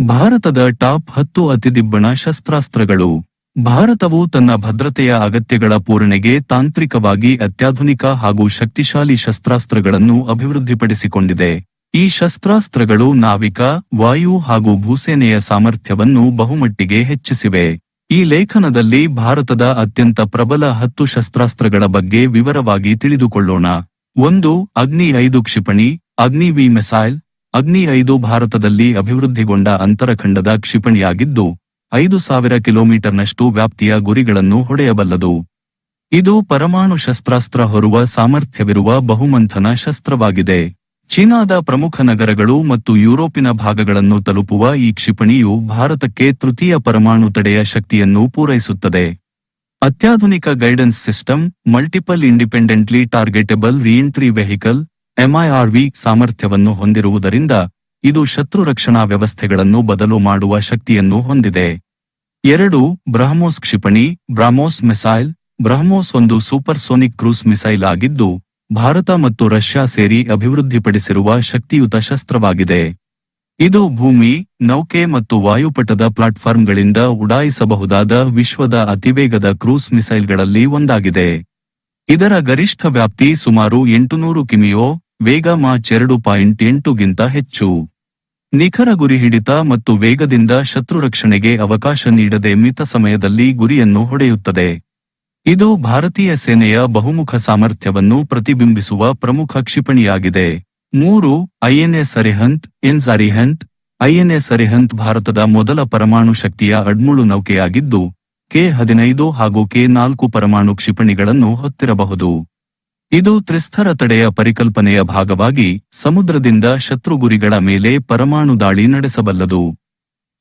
ಭಾರತದ ಟಾಪ್ ಹತ್ತು ಅತಿದಿಬ್ಬಣ ಶಸ್ತ್ರಾಸ್ತ್ರಗಳು. ಭಾರತವು ತನ್ನ ಭದ್ರತೆಯ ಅಗತ್ಯಗಳ ಪೂರಣೆಗೆ ತಾಂತ್ರಿಕವಾಗಿ ಅತ್ಯಾಧುನಿಕ ಹಾಗೂ ಶಕ್ತಿಶಾಲಿ ಶಸ್ತ್ರಾಸ್ತ್ರಗಳನ್ನು ಅಭಿವೃದ್ಧಿಪಡಿಸಿಕೊಂಡಿದೆ. ಈ ಶಸ್ತ್ರಾಸ್ತ್ರಗಳು ನಾವಿಕ, ವಾಯು ಹಾಗೂ ಭೂಸೇನೆಯ ಸಾಮರ್ಥ್ಯವನ್ನು ಬಹುಮಟ್ಟಿಗೆ ಹೆಚ್ಚಿಸಿವೆ. ಈ ಲೇಖನದಲ್ಲಿ ಭಾರತದ ಅತ್ಯಂತ ಪ್ರಬಲ ಹತ್ತು ಶಸ್ತ್ರಾಸ್ತ್ರಗಳ ಬಗ್ಗೆ ವಿವರವಾಗಿ ತಿಳಿದುಕೊಳ್ಳೋಣ. ಒಂದು, ಅಗ್ನಿ ಐದು ಕ್ಷಿಪಣಿ, ಅಗ್ನಿ ವಿ ಮಿಸೈಲ್ ಅಗ್ನಿ ಐದು ಭಾರತದಲ್ಲಿ ಅಭಿವೃದ್ಧಿಗೊಂಡ ಅಂತರಖಂಡದ ಕ್ಷಿಪಣಿಯಾಗಿದ್ದು, ಐದು ಸಾವಿರ ಕಿಲೋಮೀಟರ್ನಷ್ಟು ವ್ಯಾಪ್ತಿಯ ಗುರಿಗಳನ್ನು ಹೊಡೆಯಬಲ್ಲದು. ಇದು ಪರಮಾಣು ಶಸ್ತ್ರಾಸ್ತ್ರ ಹೊರುವ ಸಾಮರ್ಥ್ಯವಿರುವ ಬಹುಮಂಥನ ಶಸ್ತ್ರವಾಗಿದೆ. ಚೀನಾದ ಪ್ರಮುಖ ನಗರಗಳು ಮತ್ತು ಯುರೋಪಿನ ಭಾಗಗಳನ್ನು ತಲುಪುವ ಈ ಕ್ಷಿಪಣಿಯು ಭಾರತಕ್ಕೆ ತೃತೀಯ ಪರಮಾಣು ತಡೆಯ ಶಕ್ತಿಯನ್ನು ಪೂರೈಸುತ್ತದೆ. ಅತ್ಯಾಧುನಿಕ guidance system, multiple independently targetable reentry vehicle MIRV ಸಾಮರ್ಥ್ಯವನ್ನು ಹೊಂದಿರುವುದರಿಂದ ಇದು ಶತ್ರು ರಕ್ಷಣಾ ವ್ಯವಸ್ಥೆಗಳನ್ನು ಬದಲು ಮಾಡುವ ಶಕ್ತಿಯನ್ನು ಹೊಂದಿದೆ. ಎರಡು, ಬ್ರಹ್ಮೋಸ್ ಕ್ಷಿಪಣಿ, ಬ್ರಾಹ್ಮೋಸ್ ಮಿಸೈಲ್. ಬ್ರಹ್ಮೋಸ್ ಒಂದು ಸೂಪರ್ಸೋನಿಕ್ ಕ್ರೂಸ್ ಮಿಸೈಲ್ ಆಗಿದ್ದು, ಭಾರತ ಮತ್ತು ರಷ್ಯಾ ಸೇರಿ ಅಭಿವೃದ್ಧಿಪಡಿಸಿರುವ ಶಕ್ತಿಯುತ ಶಸ್ತ್ರವಾಗಿದೆ. ಇದು ಭೂಮಿ, ನೌಕೆ ಮತ್ತು ವಾಯುಪಟದ ಪ್ಲಾಟ್ಫಾರ್ಮ್ಗಳಿಂದ ಉಡಾಯಿಸಬಹುದಾದ ವಿಶ್ವದ ಅತಿವೇಗದ ಕ್ರೂಸ್ ಮಿಸೈಲ್ಗಳಲ್ಲಿ ಒಂದಾಗಿದೆ. ಇದರ ಗರಿಷ್ಠ ವ್ಯಾಪ್ತಿ ಸುಮಾರು ಎಂಟುನೂರು ಕಿಮಿಯೋ ವೇಗ ಮಾಚ್ ಎರಡು ಪಾಯಿಂಟ್ ಎಂಟುಗಿಂತ ಹೆಚ್ಚು. ನಿಖರ ಗುರಿ ಹಿಡಿತ ಮತ್ತು ವೇಗದಿಂದ ಶತ್ರು ರಕ್ಷಣೆಗೆ ಅವಕಾಶ ನೀಡದೆ ಮಿತ ಸಮಯದಲ್ಲಿ ಗುರಿಯನ್ನು ಹೊಡೆಯುತ್ತದೆ. ಇದು ಭಾರತೀಯ ಸೇನೆಯ ಬಹುಮುಖ ಸಾಮರ್ಥ್ಯವನ್ನು ಪ್ರತಿಬಿಂಬಿಸುವ ಪ್ರಮುಖ ಕ್ಷಿಪಣಿಯಾಗಿದೆ. ಮೂರು INS Arihant INS Arihant INS Arihant ಭಾರತದ ಮೊದಲ ಪರಮಾಣು ಶಕ್ತಿಯ ಅಡ್ಮುಳು ನೌಕೆಯಾಗಿದ್ದು, ಕೆ ಹದಿನೈದು ಹಾಗೂ ಕೆ ನಾಲ್ಕು ಪರಮಾಣು ಕ್ಷಿಪಣಿಗಳನ್ನು ಹೊತ್ತಿರಬಹುದು. ಇದು ತ್ರಿಸ್ಥರ ತಡೆಯ ಪರಿಕಲ್ಪನೆಯ ಭಾಗವಾಗಿ ಸಮುದ್ರದಿಂದ ಶತ್ರುಗುರಿಗಳ ಮೇಲೆ ಪರಮಾಣು ದಾಳಿ ನಡೆಸಬಲ್ಲದು.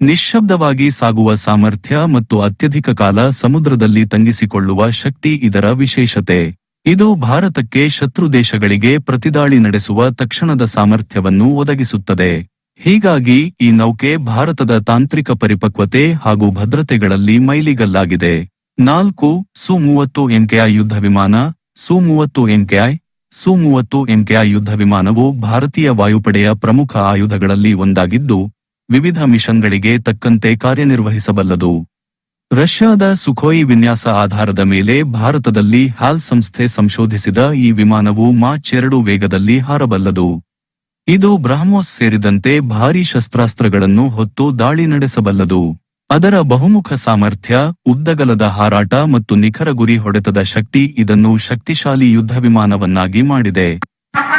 ನಿಶ್ಶಬ್ದವಾಗಿ ಸಾಗುವ ಸಾಮರ್ಥ್ಯ ಮತ್ತು ಅತ್ಯಧಿಕ ಕಾಲ ಸಮುದ್ರದಲ್ಲಿ ತಂಗಿಸಿಕೊಳ್ಳುವ ಶಕ್ತಿ ಇದರ ವಿಶೇಷತೆ. ಇದು ಭಾರತಕ್ಕೆ ಶತ್ರು ದೇಶಗಳಿಗೆ ಪ್ರತಿದಾಳಿ ನಡೆಸುವ ತಕ್ಷಣದ ಸಾಮರ್ಥ್ಯವನ್ನು ಒದಗಿಸುತ್ತದೆ. ಹೀಗಾಗಿ ಈ ನೌಕೆ ಭಾರತದ ತಾಂತ್ರಿಕ ಪರಿಪಕ್ವತೆ ಹಾಗೂ ಭದ್ರತೆಗಳಲ್ಲಿ ಮೈಲಿಗಲ್ಲಾಗಿದೆ. ನಾಲ್ಕು, ಸು ಮೂವತ್ತು ಎಂಕೆಯ ಯುದ್ಧ ವಿಮಾನ ಸು ಮೂವತ್ತು ಎಂಕೆಐ, ಸು ಮೂವತ್ತು ಎಂಕೆಐ ಯುದ್ಧ ವಿಮಾನವು ಭಾರತೀಯ ವಾಯುಪಡೆಯ ಪ್ರಮುಖ ಆಯುಧಗಳಲ್ಲಿ ಒಂದಾಗಿದ್ದು, ವಿವಿಧ ಮಿಷನ್ಗಳಿಗೆ ತಕ್ಕಂತೆ ಕಾರ್ಯನಿರ್ವಹಿಸಬಲ್ಲದು. ರಷ್ಯಾದ ಸುಖೋಯಿ ವಿನ್ಯಾಸ ಆಧಾರದ ಮೇಲೆ ಭಾರತದಲ್ಲಿ ಹಾಲ್ ಸಂಸ್ಥೆ ಸಂಶೋಧಿಸಿದ ಈ ವಿಮಾನವು ಮಾಚ್ ಎರಡು ವೇಗದಲ್ಲಿ ಹಾರಬಲ್ಲದು. ಇದು ಬ್ರಹ್ಮೋಸ್ ಸೇರಿದಂತೆ ಭಾರೀ ಶಸ್ತ್ರಾಸ್ತ್ರಗಳನ್ನು ಹೊತ್ತು ದಾಳಿ ನಡೆಸಬಲ್ಲದು. ಅದರ ಬಹುಮುಖ ಸಾಮರ್ಥ್ಯ, ಉದ್ದಗಲದ ಹಾರಾಟ ಮತ್ತು ನಿಖರ ಗುರಿ ಹೊಡೆತದ ಶಕ್ತಿ ಇದನ್ನು ಶಕ್ತಿಶಾಲಿ ಯುದ್ಧ ವಿಮಾನವನ್ನಾಗಿ ಮಾಡಿದೆ.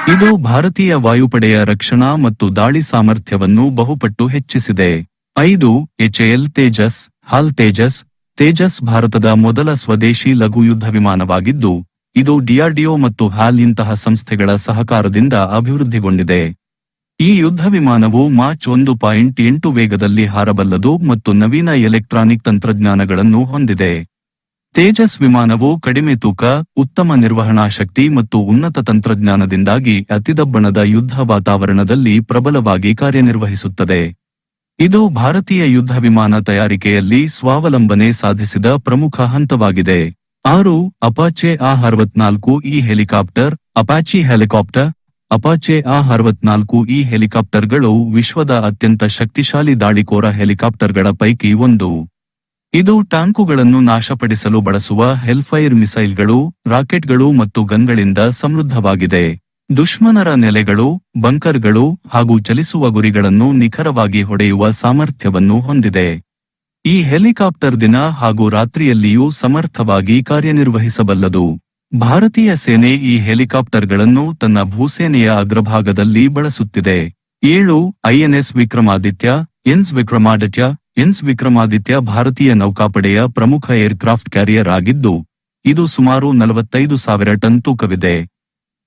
ಇದು ಭಾರತೀಯ ವಾಯುಪಡೆಯ ರಕ್ಷಣಾ ಮತ್ತು ದಾಳಿ ಸಾಮರ್ಥ್ಯವನ್ನು ಬಹುಪಟ್ಟು ಹೆಚ್ಚಿಸಿದೆ. ಐದು ಎಚ್ಎಎಲ್ ತೇಜಸ್, ಹಾಲ್ ತೇಜಸ್ ತೇಜಸ್ ಭಾರತದ ಮೊದಲ ಸ್ವದೇಶಿ ಲಘು ಯುದ್ಧ ವಿಮಾನವಾಗಿದ್ದು, ಇದು ಡಿಆರ್ಡಿಒ ಮತ್ತು ಹಾಲ್ ಇಂತಹ ಸಂಸ್ಥೆಗಳ ಸಹಕಾರದಿಂದ ಅಭಿವೃದ್ಧಿಗೊಂಡಿದೆ. ಈ ಯುದ್ಧ ವಿಮಾನವು ಮಾರ್ಚ್ ಒಂದು ಪಾಯಿಂಟ್ ಎಂಟು ವೇಗದಲ್ಲಿ ಹಾರಬಲ್ಲದು ಮತ್ತು ನವೀನ ಎಲೆಕ್ಟ್ರಾನಿಕ್ ತಂತ್ರಜ್ಞಾನಗಳನ್ನು ಹೊಂದಿದೆ. ತೇಜಸ್ ವಿಮಾನವು ಕಡಿಮೆ ತೂಕ, ಉತ್ತಮ ನಿರ್ವಹಣಾ ಶಕ್ತಿ ಮತ್ತು ಉನ್ನತ ತಂತ್ರಜ್ಞಾನದಿಂದಾಗಿ ಅತಿದಬ್ಬಣದ ಯುದ್ಧ ವಾತಾವರಣದಲ್ಲಿ ಪ್ರಬಲವಾಗಿ ಕಾರ್ಯನಿರ್ವಹಿಸುತ್ತದೆ. ಇದು ಭಾರತೀಯ ಯುದ್ಧ ವಿಮಾನ ತಯಾರಿಕೆಯಲ್ಲಿ ಸ್ವಾವಲಂಬನೆ ಸಾಧಿಸಿದ ಪ್ರಮುಖ ಹಂತವಾಗಿದೆ. ಆರು, ಅಪಾಚೆ ಆ ಅರವತ್ನಾಲ್ಕು ಈ ಹೆಲಿಕಾಪ್ಟರ್, ಅಪಾಚಿ ಹೆಲಿಕಾಪ್ಟರ್ ಅಪಾಚೆ ಆ ಅರವತ್ನಾಲ್ಕು ಈ ಹೆಲಿಕಾಪ್ಟರ್ಗಳು ವಿಶ್ವದ ಅತ್ಯಂತ ಶಕ್ತಿಶಾಲಿ ದಾಳಿಕೋರ ಹೆಲಿಕಾಪ್ಟರ್ಗಳ ಪೈಕಿ ಒಂದು. ಇದು ಟ್ಯಾಂಕುಗಳನ್ನು ನಾಶಪಡಿಸಲು ಬಳಸುವ ಹೆಲ್ಫೈರ್ ಮಿಸೈಲ್ಗಳು, ರಾಕೆಟ್ಗಳು ಮತ್ತು ಗನ್ಗಳಿಂದ ಸಮೃದ್ಧವಾಗಿದೆ. ದುಶ್ಮನರ ನೆಲೆಗಳು, ಬಂಕರ್ಗಳು ಹಾಗೂ ಚಲಿಸುವ ಗುರಿಗಳನ್ನು ನಿಖರವಾಗಿ ಹೊಡೆಯುವ ಸಾಮರ್ಥ್ಯವನ್ನು ಹೊಂದಿದೆ. ಈ ಹೆಲಿಕಾಪ್ಟರ್ ದಿನ ಹಾಗೂ ರಾತ್ರಿಯಲ್ಲಿಯೂ ಸಮರ್ಥವಾಗಿ ಕಾರ್ಯನಿರ್ವಹಿಸಬಲ್ಲದು. ಭಾರತೀಯ ಸೇನೆ ಈ ಹೆಲಿಕಾಪ್ಟರ್ಗಳನ್ನು ತನ್ನ ಭೂಸೇನೆಯ ಅಗ್ರಭಾಗದಲ್ಲಿ ಬಳಸುತ್ತಿದೆ. ಏಳು, INS Vikramaditya, INS Vikramaditya INS Vikramaditya ಭಾರತೀಯ ನೌಕಾಪಡೆಯ ಪ್ರಮುಖ ಏರ್ಕ್ರಾಫ್ಟ್ ಕ್ಯಾರಿಯರ್ ಆಗಿದ್ದು, ಇದು ಸುಮಾರು ನಲವತ್ತೈದು ಸಾವಿರ ಟನ್ ತೂಕವಿದೆ.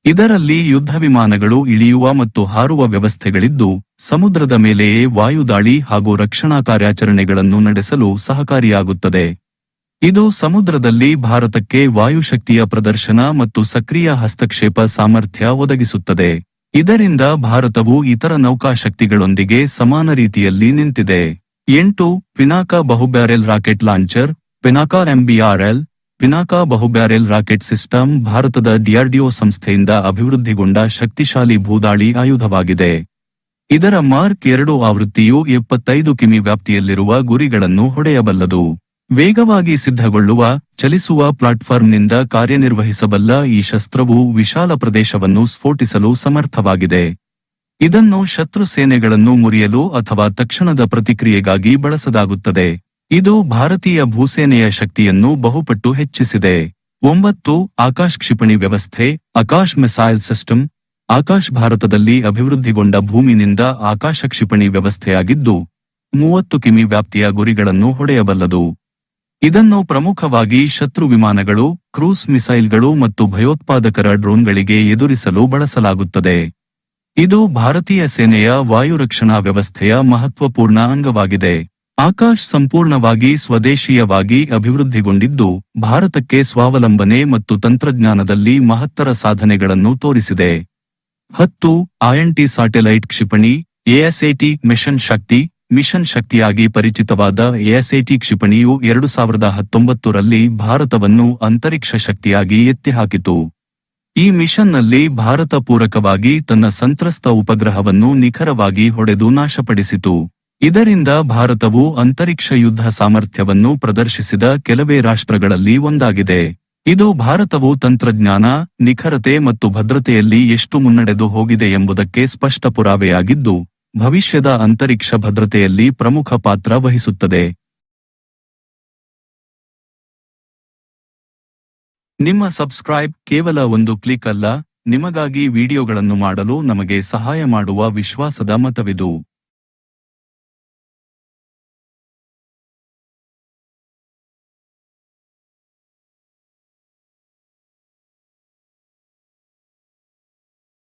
ಇದರಲ್ಲಿ ಯುದ್ಧ ವಿಮಾನಗಳು ಇಳಿಯುವ ಮತ್ತು ಹಾರುವ ವ್ಯವಸ್ಥೆಗಳಿದ್ದು, ಸಮುದ್ರದ ಮೇಲೆಯೇ ವಾಯುದಾಳಿ ಹಾಗೂ ರಕ್ಷಣಾ ಕಾರ್ಯಾಚರಣೆಗಳನ್ನು ನಡೆಸಲು ಸಹಕಾರಿಯಾಗುತ್ತದೆ. ಇದು ಸಮುದ್ರದಲ್ಲಿ ಭಾರತಕ್ಕೆ ವಾಯುಶಕ್ತಿಯ ಪ್ರದರ್ಶನ ಮತ್ತು ಸಕ್ರಿಯ ಹಸ್ತಕ್ಷೇಪ ಸಾಮರ್ಥ್ಯ ಒದಗಿಸುತ್ತದೆ. ಇದರಿಂದ ಭಾರತವು ಇತರ ನೌಕಾಶಕ್ತಿಗಳೊಂದಿಗೆ ಸಮಾನ ರೀತಿಯಲ್ಲಿ ನಿಂತಿದೆ. ಎಂಟು, Pinaka ಬಹುಬ್ಯಾರೆಲ್ rocket launcher, Pinaka MBRL, Pinaka ಬಹುಬ್ಯಾರೆಲ್ rocket system ಭಾರತದ ಡಿಆರ್ಡಿಒ ಸಂಸ್ಥೆಯಿಂದ ಅಭಿವೃದ್ಧಿಗೊಂಡ ಶಕ್ತಿಶಾಲಿ ಭೂದಾಳಿ ಆಯುಧವಾಗಿದೆ. ಇದರ ಮಾರ್ಕ್ ಎರಡು ಆವೃತ್ತಿಯು ಎಪ್ಪತ್ತೈದು ಕಿಮಿ ವ್ಯಾಪ್ತಿಯಲ್ಲಿರುವ ಗುರಿಗಳನ್ನು ಹೊಡೆಯಬಲ್ಲದು. ವೇಗವಾಗಿ ಸಿದ್ಧಗೊಳ್ಳುವ, ಚಲಿಸುವ ಪ್ಲಾಟ್ಫಾರ್ಮ್ನಿಂದ ಕಾರ್ಯನಿರ್ವಹಿಸಬಲ್ಲ ಈ ಶಸ್ತ್ರವು ವಿಶಾಲ ಪ್ರದೇಶವನ್ನು ಸ್ಫೋಟಿಸಲು ಸಮರ್ಥವಾಗಿದೆ. ಇದನ್ನು ಶತ್ರು ಸೇನೆಗಳನ್ನು ಮುರಿಯಲು ಅಥವಾ ತಕ್ಷಣದ ಪ್ರತಿಕ್ರಿಯೆಗಾಗಿ ಬಳಸಲಾಗುತ್ತದೆ ಇದು ಭಾರತೀಯ ಭೂಸೇನೆಯ ಶಕ್ತಿಯನ್ನು ಬಹುಪಟ್ಟು ಹೆಚ್ಚಿಸಿದೆ. ಒಂಬತ್ತು, ಆಕಾಶ್ ಕ್ಷಿಪಣಿ ವ್ಯವಸ್ಥೆ, ಆಕಾಶ್ ಮಿಸೈಲ್ ಸಿಸ್ಟಮ್, ಆಕಾಶ್ ಭಾರತದಲ್ಲಿ ಅಭಿವೃದ್ಧಿಗೊಂಡ ಭೂಮಿನಿಂದ ಆಕಾಶ ಕ್ಷಿಪಣಿ ವ್ಯವಸ್ಥೆಯಾಗಿದ್ದು, ಮೂವತ್ತು ಕಿಮಿ ವ್ಯಾಪ್ತಿಯ ಗುರಿಗಳನ್ನು ಹೊಡೆಯಬಲ್ಲದು. ಇದನ್ನು ಪ್ರಮುಖವಾಗಿ ಶತ್ರು ವಿಮಾನಗಳು, ಕ್ರೂಸ್ ಮಿಸೈಲ್ಗಳು ಮತ್ತು ಭಯೋತ್ಪಾದಕರ ಡ್ರೋನ್ಗಳಿಗೆ ಎದುರಿಸಲು ಬಳಸಲಾಗುತ್ತದೆ. ಇದು ಭಾರತೀಯ ಸೇನೆಯ ವಾಯು ರಕ್ಷಣಾ ವ್ಯವಸ್ಥೆಯ ಮಹತ್ವಪೂರ್ಣ ಅಂಗವಾಗಿದೆ. ಆಕಾಶ್ ಸಂಪೂರ್ಣವಾಗಿ ಸ್ವದೇಶೀಯವಾಗಿ ಅಭಿವೃದ್ಧಿಗೊಂಡಿದ್ದು, ಭಾರತಕ್ಕೆ ಸ್ವಾವಲಂಬನೆ ಮತ್ತು ತಂತ್ರಜ್ಞಾನದಲ್ಲಿ ಮಹತ್ತರ ಸಾಧನೆಗಳನ್ನು ತೋರಿಸಿದೆ. ಹತ್ತು ಐಎನ್ಟಿ ಸ್ಯಾಟೆಲೈಟ್ ಕ್ಷಿಪಣಿ ಎಎಸ್ಎಟಿ ಮಿಷನ್ ಶಕ್ತಿ ಮಿಷನ್ ಶಕ್ತಿಯಾಗಿ ಪರಿಚಿತವಾದ ಎಎಸ್ಎಟಿ ಕ್ಷಿಪಣಿಯು ಎರಡು ಸಾವಿರದ ಹತ್ತೊಂಬತ್ತರಲ್ಲಿ ಭಾರತವನ್ನು ಅಂತರಿಕ್ಷ ಶಕ್ತಿಯಾಗಿ ಎತ್ತಿಹಾಕಿತು. ಈ ಮಿಷನ್ನಲ್ಲಿ ಭಾರತ ಪೂರಕವಾಗಿ ತನ್ನ ಸಂತ್ರಸ್ತ ಉಪಗ್ರಹವನ್ನು ನಿಖರವಾಗಿ ಹೊಡೆದು ನಾಶಪಡಿಸಿತು. ಇದರಿಂದ ಭಾರತವು ಅಂತರಿಕ್ಷ ಯುದ್ಧ ಸಾಮರ್ಥ್ಯವನ್ನು ಪ್ರದರ್ಶಿಸಿದ ಕೆಲವೇ ರಾಷ್ಟ್ರಗಳಲ್ಲಿ ಒಂದಾಗಿದೆ. ಇದು ಭಾರತವು ತಂತ್ರಜ್ಞಾನ, ನಿಖರತೆ ಮತ್ತು ಭದ್ರತೆಯಲ್ಲಿ ಎಷ್ಟು ಮುನ್ನಡೆದು ಹೋಗಿದೆ ಎಂಬುದಕ್ಕೆ ಸ್ಪಷ್ಟ ಪುರಾವೆಯಾಗಿದ್ದು ಭವಿಷ್ಯದ ಅಂತರಿಕ್ಷ ಭದ್ರತೆಯಲ್ಲಿ ಪ್ರಮುಖ ಪಾತ್ರ ವಹಿಸುತ್ತದೆ. ನಿಮ್ಮ ಸಬ್ಸ್ಕ್ರೈಬ್ ಕೇವಲ ಒಂದು ಕ್ಲಿಕ್ ಅಲ್ಲ, ನಿಮಗಾಗಿ ವಿಡಿಯೋಗಳನ್ನು ಮಾಡಲು ನಮಗೆ ಸಹಾಯ ಮಾಡುವ ವಿಶ್ವಾಸದ ಮತವಿದು.